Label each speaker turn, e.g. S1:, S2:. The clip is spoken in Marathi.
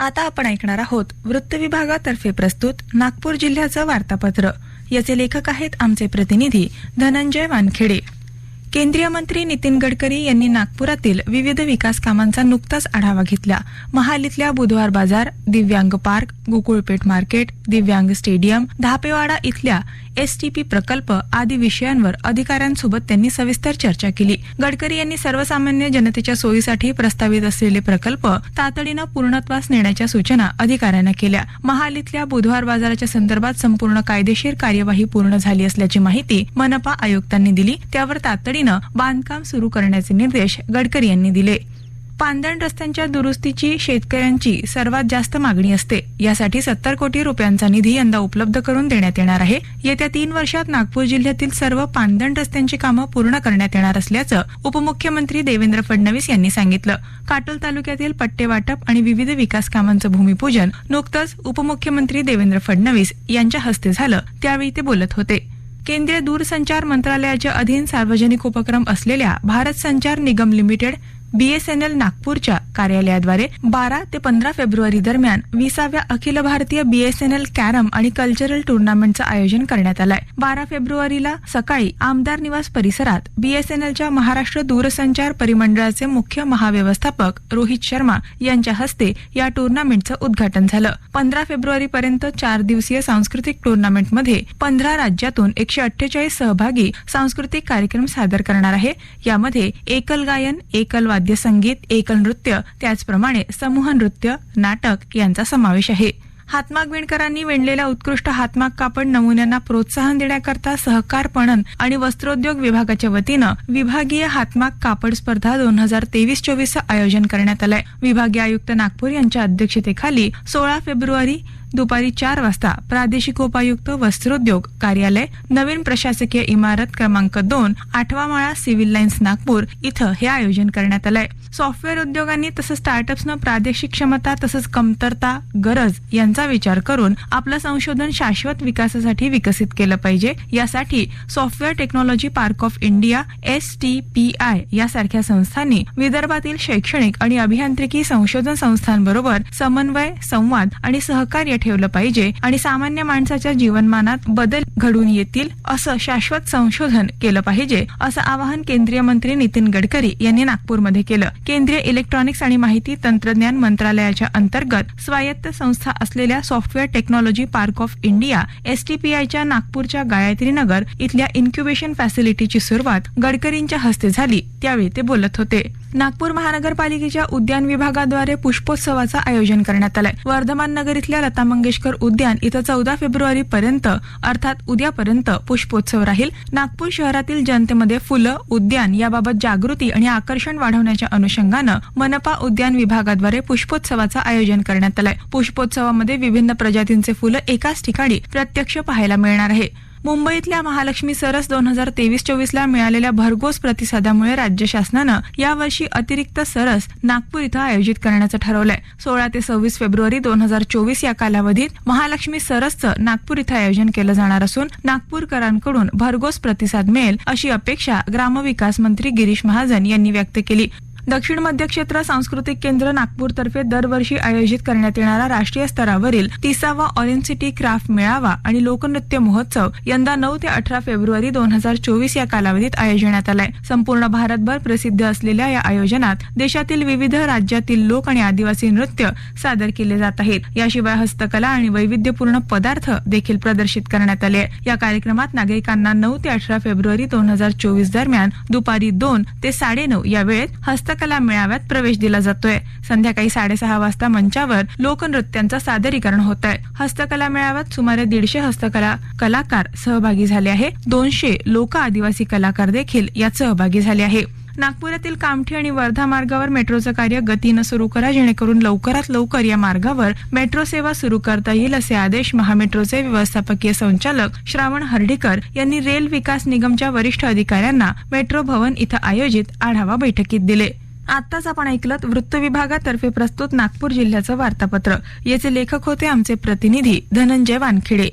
S1: आता आपण ऐकणार आहोत वृत्त विभागातर्फे प्रस्तुत नागपूर जिल्ह्याचं वार्तापत्र. याचे लेखक आहेत आमचे प्रतिनिधी धनंजय वानखेडे. केंद्रीय मंत्री नितीन गडकरी यांनी नागपुरातील विविध विकास कामांचा नुकताच आढावा घेतला. महालीतल्या बुधवार बाजार दिव्यांग पार्क गोकुळपेठ मार्केट दिव्यांग स्टेडियम धापेवाडा इथल्या एसटीपी प्रकल्प आदी विषयांवर अधिकाऱ्यांसोबत त्यांनी सविस्तर चर्चा केली. गडकरी यांनी सर्वसामान्य जनतेच्या सोयीसाठी प्रस्तावित असलेले प्रकल्प तातडीनं पूर्णत्वास नेण्याच्या सूचना अधिकाऱ्यांना केल्या. महालीतल्या बुधवार बाजाराच्या संदर्भात संपूर्ण कायदेशीर कार्यवाही पूर्ण झाली असल्याची माहिती मनपा आयुक्तांनी दिली. त्यावर तातडीनं बांधकाम सुरू करण्याचे निर्देश गडकरी यांनी दिले. पांदण रस्त्यांच्या दुरुस्तीची शेतकऱ्यांची सर्वात जास्त मागणी असते. यासाठी सत्तर कोटी रुपयांचा निधी यंदा उपलब्ध करून देण्यात येणार आहे. येत्या तीन वर्षात नागपूर जिल्ह्यातील सर्व पांदण रस्त्यांची कामं पूर्ण करण्यात येणार असल्याचं उपमुख्यमंत्री देवेंद्र फडणवीस यांनी सांगितलं. काटोल तालुक्यातील पट्टे वाटप आणि विविध विकास कामांचं भूमिपूजन नुकतंच उपमुख्यमंत्री देवेंद्र फडणवीस यांच्या हस्ते झालं. त्यावेळी ते बोलत होते. केंद्रीय दूरसंचार मंत्रालयाच्या अधीन सार्वजनिक उपक्रम असलेल्या भारत संचार निगम लिमिटेड बीएसएनएल नागपूरच्या कार्यालयाद्वारे बारा ते पंधरा फेब्रुवारी दरम्यान विसाव्या अखिल भारतीय बीएसएनएल कॅरम आणि कल्चरल टुर्नामेंटचं आयोजन करण्यात आलंय. बारा फेब्रुवारीला सकाळी आमदार निवास परिसरात बीएसएनएलच्या महाराष्ट्र दूरसंचार परिमंडळाचे मुख्य महाव्यवस्थापक रोहित शर्मा यांच्या हस्ते या टुर्नामेंटचं उद्घाटन झालं. पंधरा फेब्रुवारी पर्यंत चार दिवसीय सांस्कृतिक टुर्नामेंटमध्ये पंधरा राज्यातून एकशे अठ्ठेचाळीस सहभागी सांस्कृतिक कार्यक्रम सादर करणार आहे. यामध्ये एकल गायन एकल वाद्य संगीत एकल नृत्य त्याचप्रमाणे समूह नृत्य नाटक यांचा समावेश आहे. हातमाग विणकरांनी विणलेल्या उत्कृष्ट हातमाग कापड नमुन्यांना प्रोत्साहन देण्याकरता सहकार पणन आणि वस्त्रोद्योग विभागाच्या वतीनं विभागीय हातमाग कापड स्पर्धा दोन हजार तेवीस चोवीसचं आयोजन करण्यात आलंय. विभागीय आयुक्त नागपूर यांच्या अध्यक्षतेखाली सोळा फेब्रुवारी दुपारी चार वाजता प्रादेशिक उपायुक्त वस्त्रोद्योग कार्यालय नवीन प्रशासकीय इमारत क्रमांक दोन आठवा माळा सिव्हिल लाईन्स नागपूर इथं हे आयोजन करण्यात आलंय. सॉफ्टवेअर उद्योगांनी तसंच स्टार्टअप्सनं प्रादेशिक क्षमता तसंच कमतरता गरज यांचा विचार करून आपलं संशोधन शाश्वत विकासासाठी विकसित केलं पाहिजे. यासाठी software technology park of India S T P I यासारख्या संस्थांनी विदर्भातील शैक्षणिक आणि अभियांत्रिकी संशोधन संस्थांबरोबर समन्वय संवाद आणि सहकार्य ठेवलं पाहिजे आणि सामान्य माणसाच्या जीवनमानात बदल घडून येतील असं शाश्वत संशोधन केलं पाहिजे असं आवाहन केंद्रीय मंत्री नितीन गडकरी यांनी नागपूरमध्ये केलं. केंद्रीय इलेक्ट्रॉनिक्स आणि माहिती तंत्रज्ञान मंत्रालयाच्या अंतर्गत स्वायत्त संस्था असलेल्या software technology park of India एसटीपीआयच्या नागपूरच्या गायत्री नगर इथल्या इन्क्युबेशन फॅसिलिटीची सुरुवात गडकरींच्या हस्ते झाली त्यावेळी ते बोलत होते. नागपूर महानगरपालिकेच्या उद्यान विभागाद्वारे पुष्पोत्सवाचं आयोजन करण्यात आलंय. वर्धमान नगर इथल्या लता मंगेशकर उद्यान इथं चौदा फेब्रुवारी पर्यंत अर्थात उद्यापर्यंत पुष्पोत्सव राहील. नागपूर शहरातील जनतेमध्ये फुलं उद्यान याबाबत जागृती आणि आकर्षण वाढवण्याच्या अनुषंगानं मनपा उद्यान विभागाद्वारे पुष्पोत्सवाचं आयोजन करण्यात आलंय. पुष्पोत्सवामध्ये विभिन्न प्रजातींचे फुलं एकाच ठिकाणी प्रत्यक्ष पाहायला मिळणार आहे. मुंबईतल्या महालक्ष्मी सरस दोन हजार तेवीस चोवीस ला मिळालेल्या भरघोस प्रतिसादामुळे राज्य शासनानं यावर्षी अतिरिक्त सरस नागपूर इथं आयोजित करण्याचं ठरवलंय. सोळा ते सव्वीस फेब्रुवारी दोन हजार चोवीस या कालावधीत महालक्ष्मी सरसचं नागपूर इथं आयोजन केलं जाणार असून नागपूरकरांकडून भरघोस प्रतिसाद मिळेल अशी अपेक्षा ग्रामविकास मंत्री गिरीश महाजन यांनी व्यक्त केली. दक्षिण मध्य क्षेत्र सांस्कृतिक केंद्र नागपूरतर्फे दरवर्षी आयोजित करण्यात येणारा राष्ट्रीय स्तरावरील तिसावा ऑरेंज सिटी क्राफ्ट मेळावा आणि लोकनृत्य महोत्सव यंदा नऊ ते अठरा फेब्रुवारी दोन हजार चोवीस या कालावधीत आयोजण्यात आलाय. संपूर्ण भारतभर प्रसिद्ध असलेल्या या आयोजनात देशातील विविध राज्यातील लोक आणि आदिवासी नृत्य सादर केले जात आहेत. याशिवाय हस्तकला आणि वैविध्यपूर्ण पदार्थ देखील प्रदर्शित करण्यात आले या कार्यक्रमात नागरिकांना नऊ ते अठरा फेब्रुवारी दोन हजार चोवीस दरम्यान दुपारी दोन ते साडेनऊ या वेळेत कला मेळाव्यात प्रवेश दिला जातोय. संध्याकाळी साडेसहा वाजता मंचावर लोकनृत्यांचं सादरीकरण होत आहे हस्तकला मेळाव्यात सुमारे दीडशे हस्तकला कलाकार सहभागी झाले आहे. दोनशे लोक आदिवासी कलाकार देखील यात सहभागी झाले आहे. नागपुरातील कामठी आणि वर्धा मार्गावर मेट्रोचं कार्य गतीनं सुरू करा जेणेकरून लवकरात लवकर या मार्गावर मेट्रो सेवा सुरू करता येईल असे आदेश महामेट्रोचे व्यवस्थापकीय संचालक श्रावण हर्डीकर यांनी रेल विकास निगमच्या वरिष्ठ अधिकाऱ्यांना मेट्रो भवन इथं आयोजित आढावा बैठकीत दिले. आत्ताच आपण ऐकलत वृत्त विभागातर्फे प्रस्तुत नागपूर जिल्ह्याचं वार्तापत्र. याचे लेखक होते आमचे प्रतिनिधी धनंजय वानखेडे.